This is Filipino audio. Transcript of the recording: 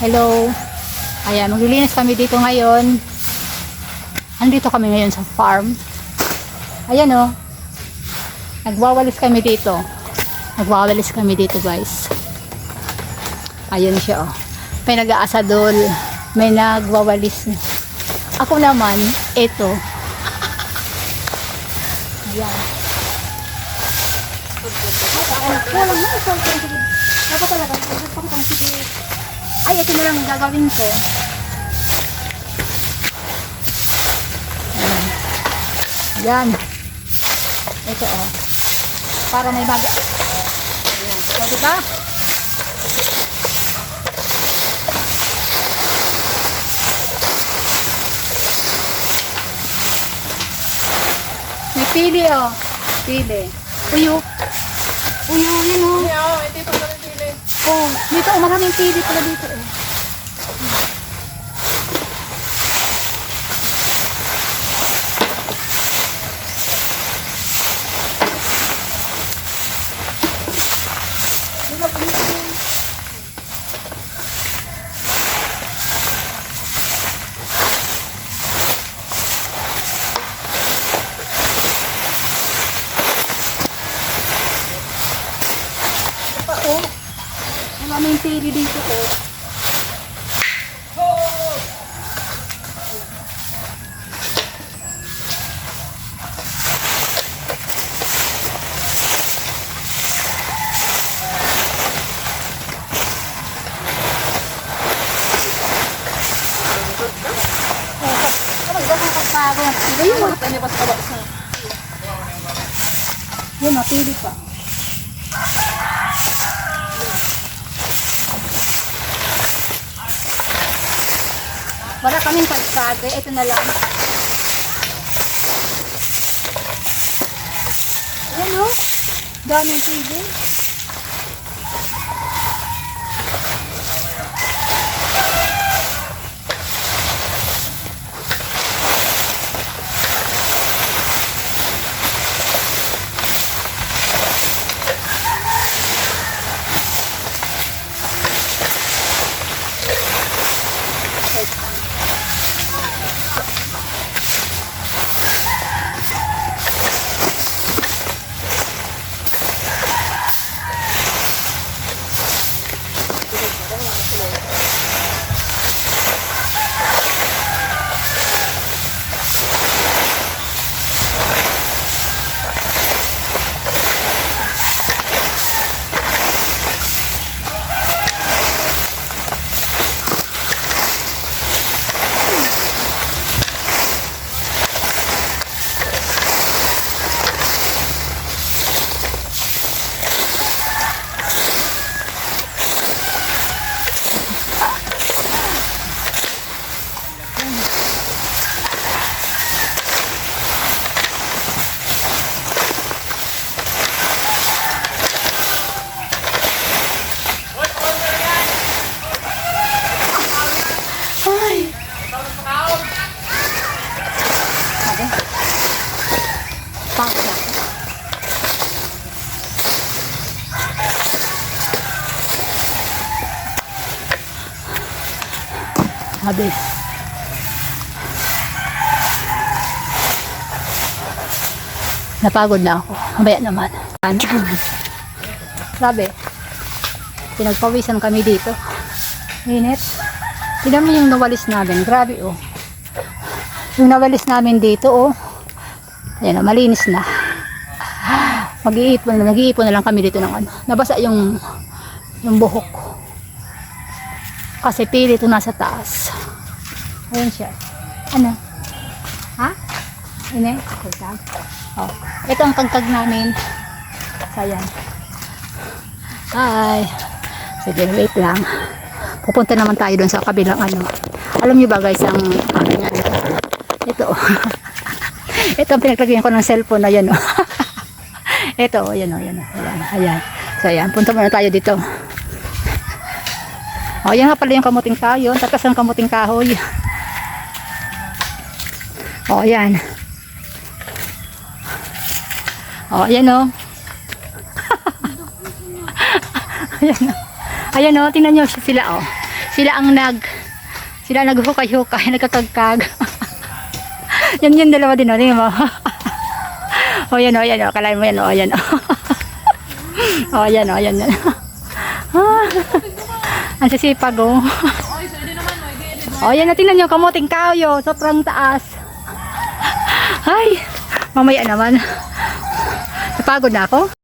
Hello. Ayan, maglilinis kami dito ngayon. Andito kami ngayon sa farm. Ayan oh. Nagwawalis kami dito. Nagwawalis kami dito guys. Ayun siya oh. May nag-aasadol. May nagwawalis. Ako naman, ito. Ayan. Wala na, ito. Dapat talaga, dapat ang sige. Ay, ito na lang ang gagawin ko. Yan. Ito oh. Para may maga. Ayan. So, diba? May pili oh. Pili. Uyo. Uyo, yun oh. Oo, hindi pa. Oh, dito oh, maraming pili pala dito oh. Pa, oh. Pili dito oh. Ayun, oh. Ano pas kabak sa? Yun, oh, pili pa. Wala kaming kalsada, ito na lang. Ayan o, daming pili. Ay! Sabi? Pangit na. Sabi. Napagod na ako. Mamaya naman. Ano? Sabi. Pinagpawisan kami dito. Init. Tignan mo yung nawalis namin. Grabe oh. Yung nawalis namin dito oh. Ayan oh, malinis na. Mag-iipon na, nag-iipon na lang kami dito ng ano. Nabasa yung yung buhok. Kasi pili ito nasa taas. Ayan siya. Ano? Ha? Ine? Kagkag? Oh. Ito ang kagkag namin. So, ayan. Hi. Sige, wait lang. Pupunta naman tayo doon sa kabilang ano. Alam niyo ba guys, ang ano, ito. ito ang pinaglagyan ko ng cellphone na yan. Oh. ito, oh, yan, oh, yan, oh, ayan, ayan. So, ayan, punta muna tayo dito. Oh, yan nga pala yung kamuting tayo. Tatas ng kamuting kahoy. Oh, ayan. Oh, ayan oh. ayan oh. Ayan oh, tingnan nyo sila oh. Sila ang nag, sila naghukay-hukay, nagkakagkag. Yan yung dalawa din, o. Tingnan mo. o, yan, o, yan, o. Kalain mo yan, o, yan, o. o, yan, o, yan, yan. Ang sisipag, o. O, yan na, tingnan nyo, kamuting kayo. Sobrang taas. Ay, mamaya naman. Napagod na ako.